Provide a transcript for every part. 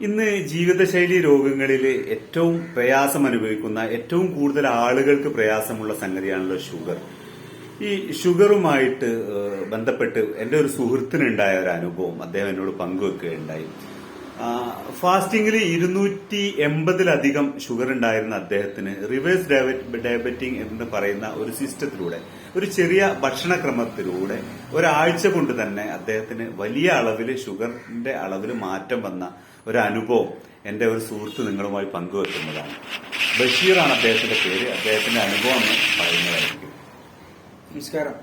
ഇന്ന് ജീവിതശൈലി രോഗങ്ങളിൽ ഏറ്റവും പ്രയാസം അനുഭവിക്കുന്ന ഏറ്റവും കൂടുതൽ ആളുകൾക്ക് പ്രയാസമുള്ള സംഗതിയാണല്ലോ ഷുഗർ. ഈ ഷുഗറുമായിട്ട് ബന്ധപ്പെട്ട് എന്റെ ഒരു സുഹൃത്തിനുണ്ടായ ഒരു അനുഭവം അദ്ദേഹം എന്നോട് പങ്കുവെക്കുകയുണ്ടായി. ഫാസ്റ്റിംഗിൽ ഇരുന്നൂറ്റി എൺപതിലധികം ഷുഗർ ഉണ്ടായിരുന്ന അദ്ദേഹത്തിന് റിവേഴ്സ് ഡയബറ്റിംഗ് എന്ന് പറയുന്ന ഒരു സിസ്റ്റത്തിലൂടെ ഒരു ചെറിയ ഭക്ഷണക്രമത്തിലൂടെ ഒരാഴ്ച കൊണ്ട് തന്നെ അദ്ദേഹത്തിന് വലിയ അളവിൽ ഷുഗറിന്റെ അളവിൽ മാറ്റം വന്ന ഒരു അനുഭവം എന്റെ ഒരു സുഹൃത്ത് നിങ്ങളുമായി പങ്കുവെക്കുന്നതാണ്. ബഷീറാണ് അദ്ദേഹത്തിന്റെ പേര്. അദ്ദേഹത്തിന്റെ അനുഭവം പറയുന്നതായിരിക്കും. നമസ്കാരം.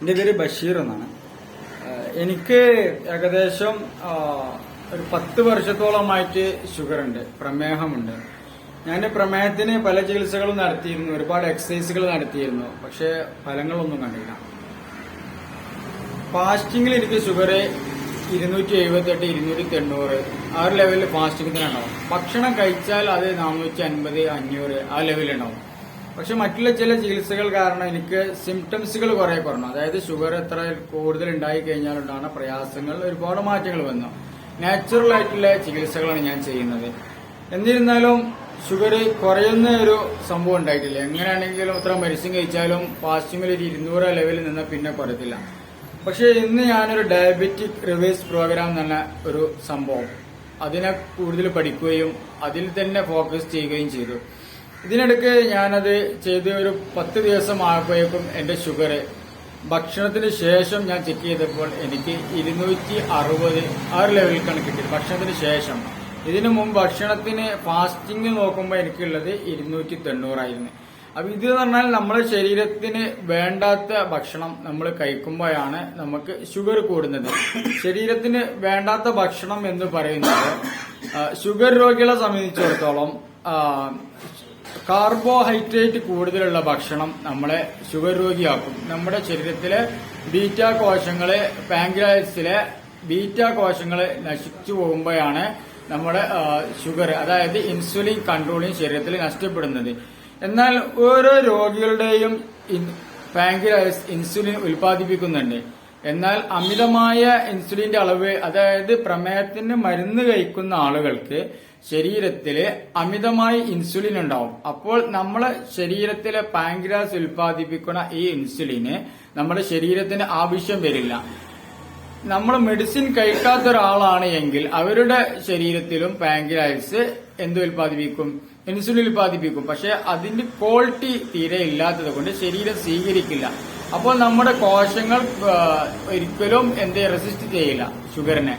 എന്റെ പേര് ബഷീർ എന്നാണ്. എനിക്ക് ഏകദേശം ഒരു പത്ത് വർഷത്തോളമായിട്ട് ഷുഗർ ഉണ്ട് പ്രമേഹമുണ്ട്. ഞാൻ പ്രമേഹത്തിന് പല ചികിത്സകളും നടത്തിയിരുന്നു ഒരുപാട് എക്സസൈസുകൾ നടത്തിയിരുന്നു പക്ഷെ ഫലങ്ങളൊന്നും കണ്ടില്ല. ഫാസ്റ്റിംഗിൽ എനിക്ക് ഷുഗർ ഇരുന്നൂറ്റി എഴുപത്തി എട്ട് ഇരുന്നൂറ്റി തൊണ്ണൂറ് ആ ഒരു ലെവലിൽ ഫാസ്റ്റിംഗ് തന്നെ ഉണ്ടാവും. ഭക്ഷണം കഴിച്ചാൽ അത് നാനൂറ്റി അൻപത് അഞ്ഞൂറ് ആ ലെവലിൽ ഉണ്ടാവും. പക്ഷെ മറ്റുള്ള ചില ചികിത്സകൾ കാരണം എനിക്ക് സിംറ്റംസുകൾ കുറെ കുറഞ്ഞു. അതായത് ഷുഗർ എത്ര കൂടുതൽ ഉണ്ടായി കഴിഞ്ഞാലുണ്ടാകുന്ന പ്രയാസങ്ങൾ ഒരുപാട് മാറ്റങ്ങൾ വന്നു. നാച്ചുറൽ ആയിട്ടുള്ള ചികിത്സകളാണ് ഞാൻ ചെയ്യുന്നത്. എന്നിരുന്നാലും ഷുഗർ കുറയുന്ന ഒരു സംഭവം ഉണ്ടായിട്ടില്ല. എങ്ങനെയാണെങ്കിലും ഇത്ര മെഡിസിൻ കഴിച്ചാലും ഫാസ്റ്റിംഗിൽ ഒരു ഇരുന്നൂറ് ലെവലിൽ നിന്ന് പിന്നെ കുറയത്തില്ല. പക്ഷെ ഇന്ന് ഞാനൊരു ഡയബറ്റിക് റിവേഴ്സ് പ്രോഗ്രാം എന്ന ഒരു സംഭവം. അതിനെ കൂടുതൽ പഠിക്കുകയും അതിൽ തന്നെ ഫോക്കസ് ചെയ്യുകയും ചെയ്തു. ഇതിനിടയ്ക്ക് ഞാനത് ചെയ്ത് ഒരു പത്ത് ദിവസം ആകുമ്പോഴേക്കും എന്റെ ഷുഗർ ഭക്ഷണത്തിന് ശേഷം ഞാൻ ചെക്ക് ചെയ്തപ്പോൾ എനിക്ക് ഇരുന്നൂറ്റി അറുപത് ആ ഒരു ലെവലിലേക്കാണ് ഭക്ഷണത്തിന് ശേഷം. ഇതിനു മുമ്പ് ഭക്ഷണത്തിന് ഫാസ്റ്റിംഗ് നോക്കുമ്പോൾ എനിക്കുള്ളത് ഇരുന്നൂറ്റി തൊണ്ണൂറായിരുന്നു. അപ്പൊ ഇത് എന്ന് പറഞ്ഞാൽ നമ്മുടെ ശരീരത്തിന് വേണ്ടാത്ത ഭക്ഷണം നമ്മൾ കഴിക്കുമ്പോഴാണ് നമുക്ക് ഷുഗർ കൂടുന്നത്. ശരീരത്തിന് വേണ്ടാത്ത ഭക്ഷണം എന്ന് പറയുന്നത് ഷുഗർ രോഗികളെ സംബന്ധിച്ചിടത്തോളം കാർബോഹൈഡ്രേറ്റ് കൂടുതലുള്ള ഭക്ഷണം നമ്മളെ ഷുഗർ രോഗിയാക്കും. നമ്മുടെ ശരീരത്തിലെ ബീറ്റ കോശങ്ങൾ പാങ്ക്രാസിലെ ബീറ്റ കോശങ്ങൾ നശിച്ചു പോകുമ്പോഴാണ് നമ്മുടെ ഷുഗർ അതായത് ഇൻസുലിൻ കൺട്രോളിങ് ശരീരത്തിൽ നഷ്ടപ്പെടുന്നത്. എന്നാൽ ഓരോ രോഗികളുടെയും പാങ്കിലസ് ഇൻസുലിൻ ഉൽപ്പാദിപ്പിക്കുന്നുണ്ട്. എന്നാൽ അമിതമായ ഇൻസുലിന്റെ അളവ് അതായത് പ്രമേഹത്തിന് മരുന്ന് കഴിക്കുന്ന ആളുകൾക്ക് ശരീരത്തിൽ അമിതമായി ഇൻസുലിൻ ഉണ്ടാവും. അപ്പോൾ നമ്മളെ ശരീരത്തിലെ പാങ്ക്രാസ് ഉൽപ്പാദിപ്പിക്കുന്ന ഈ ഇൻസുലിന് നമ്മുടെ ശരീരത്തിന് ആവശ്യം വരില്ല. നമ്മൾ മെഡിസിൻ കഴിക്കാത്ത ഒരാളാണ് എങ്കിൽ അവരുടെ ശരീരത്തിലും പാങ്ക്രാസ് എന്ത് ഉൽപ്പാദിപ്പിക്കും? ഇൻസുലിൻ ഉൽപ്പാദിപ്പിക്കും. പക്ഷെ അതിന്റെ ക്വാളിറ്റി തീരെ ഇല്ലാത്തത് കൊണ്ട് ശരീരം സ്വീകരിക്കില്ല. അപ്പോൾ നമ്മുടെ കോശങ്ങൾ ഒരിക്കലും എന്ത് റെസിസ്റ്റ് ചെയ്യില്ല ഷുഗറിനെ.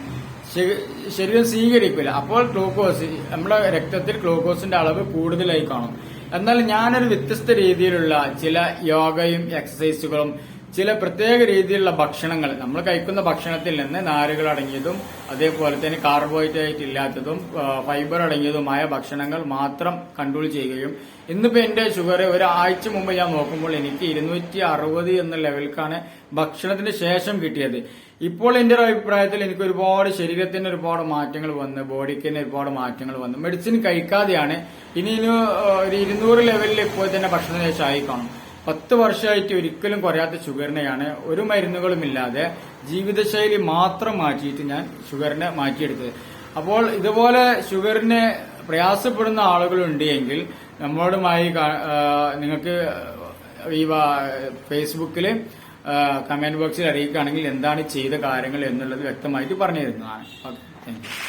ശരീരം സ്വീകരിക്കില്ല. അപ്പോൾ ഗ്ലൂക്കോസ് നമ്മുടെ രക്തത്തിൽ ഗ്ലൂക്കോസിന്റെ അളവ് കൂടുതലായി കാണും. എന്നാൽ ഞാനൊരു വ്യത്യസ്ത രീതിയിലുള്ള ചില യോഗയും എക്സസൈസുകളും ചില പ്രത്യേക രീതിയിലുള്ള ഭക്ഷണങ്ങൾ നമ്മൾ കഴിക്കുന്ന ഭക്ഷണത്തിൽ നിന്ന് നാരുകൾ അടങ്ങിയതും അതേപോലെ തന്നെ കാർബോഹൈഡ്രേറ്റ് ഇല്ലാത്തതും ഫൈബർ അടങ്ങിയതുമായ ഭക്ഷണങ്ങൾ മാത്രം കൺട്രോൾ ചെയ്യുകയും ഇന്നിപ്പോ എന്റെ ഷുഗർ ഒരാഴ്ച മുമ്പ് ഞാൻ നോക്കുമ്പോൾ എനിക്ക് ഇരുന്നൂറ്റി അറുപത് എന്ന ലെവലിലാണ് ഭക്ഷണത്തിന് ശേഷം കിട്ടിയത്. ഇപ്പോൾ എന്റെ ഒരു അഭിപ്രായത്തിൽ എനിക്ക് ഒരുപാട് ശരീരത്തിന് ഒരുപാട് മാറ്റങ്ങൾ വന്ന് ബോഡിക്ക് തന്നെ ഒരുപാട് മാറ്റങ്ങൾ വന്നു മെഡിസിൻ കഴിക്കാതെയാണ് ഇനി ഒരു ഇരുന്നൂറ് ലെവലിൽ ഇപ്പോൾ തന്നെ ഭക്ഷണത്തിന് ശേഷം ആയിക്കാണും. കാണും പത്ത് വർഷമായിട്ട് ഒരിക്കലും കുറയാത്ത ഷുഗറിനെയാണ് ഒരു മരുന്നുകളും ഇല്ലാതെ ജീവിതശൈലി മാത്രം മാറ്റിയിട്ട് ഞാൻ ഷുഗറിനെ മാറ്റിയെടുത്തത്. അപ്പോൾ ഇതുപോലെ ഷുഗറിനെ പ്രയാസപ്പെടുന്ന ആളുകളുണ്ട് എങ്കിൽ നമ്മളോടുമായി നിങ്ങൾക്ക് ഈ ഫേസ്ബുക്കിൽ കമന്റ് ബോക്സിൽ അറിയിക്കുകയാണെങ്കിൽ എന്താണ് ചെയ്ത കാര്യങ്ങൾ എന്നുള്ളത് വ്യക്തമായിട്ട് പറഞ്ഞു തരുന്നതാണ് താങ്ക് യു